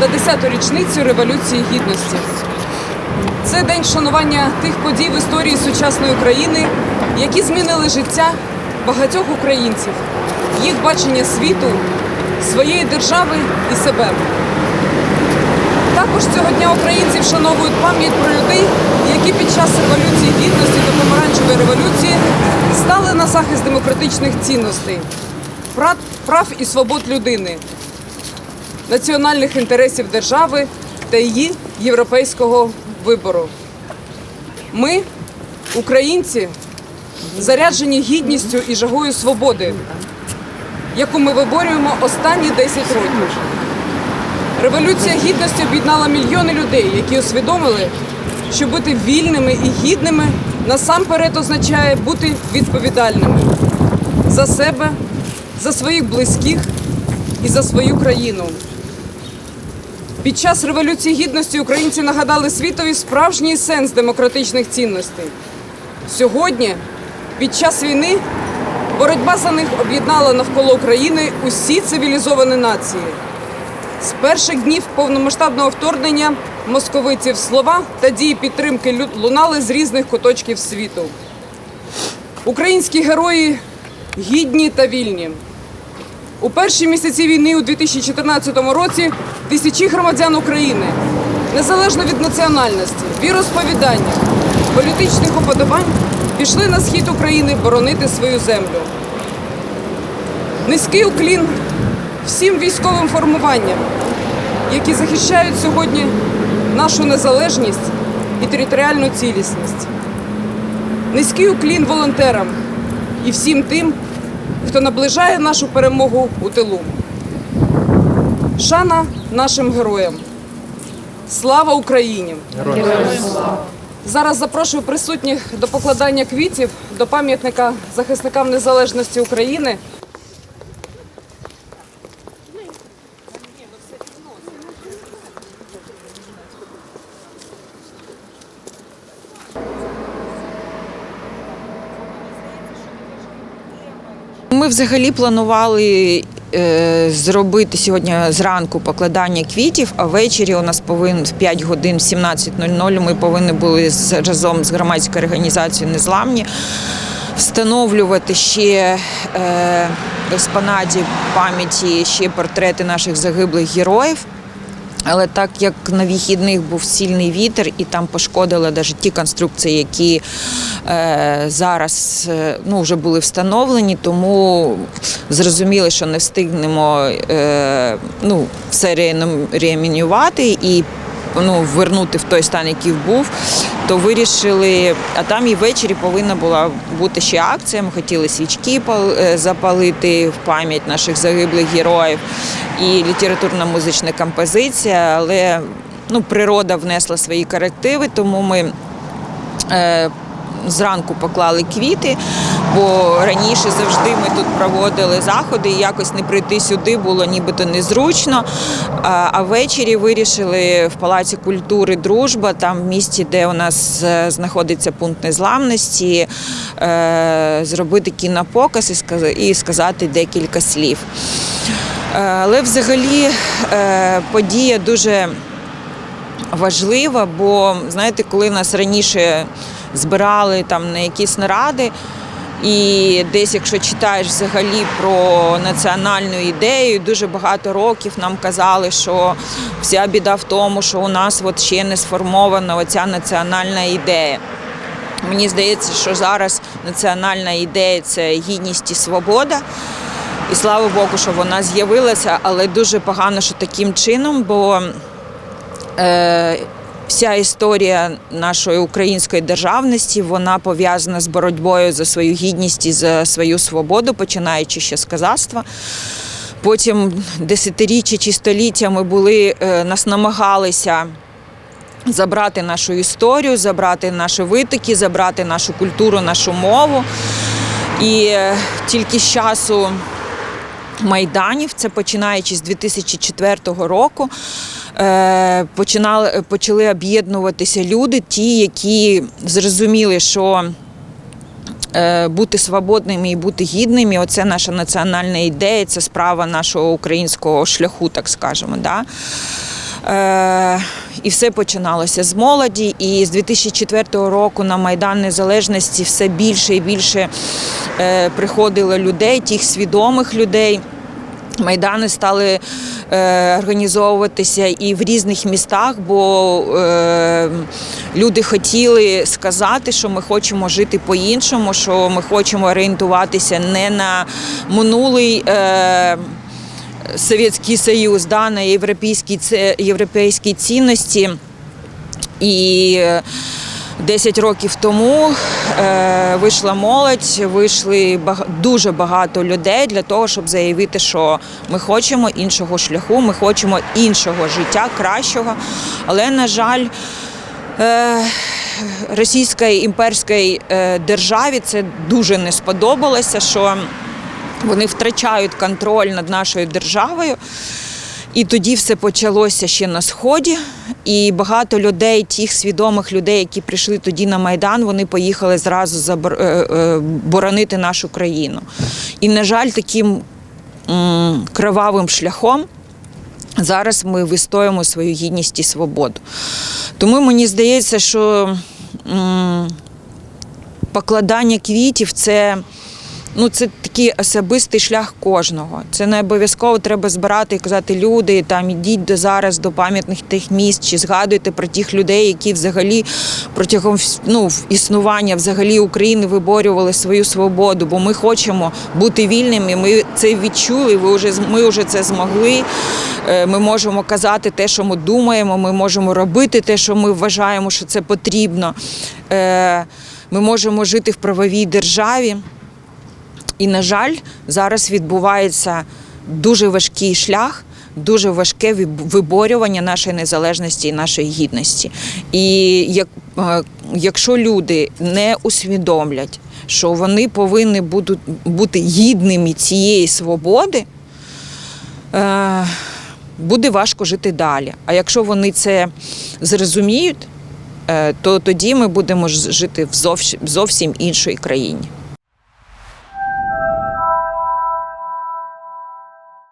на 10-ту річницю Революції Гідності. Це день вшанування тих подій в історії сучасної України, які змінили життя багатьох українців, їх бачення світу, своєї держави і себе. Також цього дня українці вшановують пам'ять про людей, які під час революції гідності та помаранчевої революції стали на захист демократичних цінностей, прав, і свобод людини, національних інтересів держави та її європейського вибору. Ми, українці, заряджені гідністю і жагою свободи, яку ми виборюємо останні 10 років. Революція гідності об'єднала мільйони людей, які усвідомили, що бути вільними і гідними насамперед означає бути відповідальними за себе, за своїх близьких і за свою країну. Під час Революції Гідності українці нагадали світові справжній сенс демократичних цінностей. Сьогодні, під час війни, боротьба за них об'єднала навколо України усі цивілізовані нації. З перших днів повномасштабного вторгнення московитів слова та дії підтримки лунали з різних куточків світу. Українські герої гідні та вільні. У перші місяці війни у 2014 році тисячі громадян України, незалежно від національності, віросповідання, політичних уподобань, пішли на схід України боронити свою землю. Низький уклін всім військовим формуванням, які захищають сьогодні нашу незалежність і територіальну цілісність. Низький уклін волонтерам і всім тим, хто наближає нашу перемогу у тилу. Шана нашим героям. Слава Україні! Зараз запрошую присутніх до покладання квітів до пам'ятника захисникам незалежності України. Ми взагалі планували е, зробити сьогодні зранку покладання квітів, а ввечері у нас повинен в 5 годин, в 17.00 ми повинні були разом з громадською організацією Незламні встановлювати ще е, експонаті пам'яті ще портрети наших загиблих героїв. Але так як на вихідних був сильний вітер, і там пошкодили навіть ті конструкції, які е, зараз е, ну, вже були встановлені, тому зрозуміли, що не встигнемо е, ну, все реанімувати і ну, вернути в той стан, який був, то вирішили, а там і ввечері повинна була бути ще акція. Ми хотіли свічки е, запалити в пам'ять наших загиблих героїв і літературно-музична композиція, але ну, природа внесла свої корективи, тому ми е, зранку поклали квіти, бо раніше завжди ми тут проводили заходи, і якось не прийти сюди було нібито незручно. А, ввечері вирішили в Палаці культури Дружба, там в місті, де у нас е, знаходиться пункт незламності, е, зробити кінопоказ і сказ- і сказати декілька слів. Е, Але взагалі подія дуже важлива, бо знаєте, коли нас раніше збирали там на якісь наради. І десь, якщо читаєш взагалі про національну ідею, дуже багато років нам казали, що вся біда в тому, що у нас от ще не сформована оця національна ідея. Мені здається, що зараз національна ідея це гідність і свобода. І слава Богу, що вона з'явилася, але дуже погано, що таким чином, бо е, вся історія нашої української державності вона пов'язана з боротьбою за свою гідність і за свою свободу, починаючи ще з казацтва. Потім десятиріччя чи століття ми були, е, нас намагалися забрати нашу історію, забрати наші витоки, забрати нашу культуру, нашу мову. І е, тільки з часу майданів, це починаючи з 2004 року, починали, почали об'єднуватися люди, ті, які зрозуміли, що е, бути свободними і бути гідними. Оце наша національна ідея, це справа нашого українського шляху, так скажемо. Да? Е, і все починалося з молоді. І з 2004 року на Майдан Незалежності все більше і більше е, приходило людей, тих свідомих людей. Майдани стали е, організовуватися і в різних містах, бо е, люди хотіли сказати, що ми хочемо жити по-іншому, що ми хочемо орієнтуватися не на минулий. Е, Совєтський Союз, да, на європейські, європейські цінності. І е, 10 років тому е, вийшла молодь, вийшли дуже багато людей для того, щоб заявити, що ми хочемо іншого шляху, ми хочемо іншого життя, кращого. Але, на жаль, е, російській імперській е, державі це дуже не сподобалося, що вони втрачають контроль над нашою державою. І тоді все почалося ще на сході. І багато людей, тих свідомих людей, які прийшли тоді на майдан, вони поїхали зразу забор- е, е, нашу країну. І, на жаль, таким кривавим шляхом зараз ми вистоїмо свою гідність і свободу. Тому мені здається, що покладання квітів це. Ну, це такий особистий шлях кожного. Це не обов'язково треба збирати і казати люди, там ідіть до зараз до пам'ятних тих місць, чи згадуйте про тих людей, які взагалі протягом ну, існування взагалі України виборювали свою свободу. Бо ми хочемо бути вільними. Ми це відчули. Ви вже ми вже це змогли. Е, Ми можемо казати те, що ми думаємо. Ми можемо робити те, що ми вважаємо, що це потрібно. Е, Ми можемо жити в правовій державі. І, на жаль, зараз відбувається дуже важкий шлях, дуже важке виб- виборювання нашої незалежності і нашої гідності. І як, е, якщо люди не усвідомлять, що вони повинні будуть бути гідними цієї свободи, е, буде важко жити далі. А якщо вони це зрозуміють, е, то тоді ми будемо жити в зовсім іншій країні.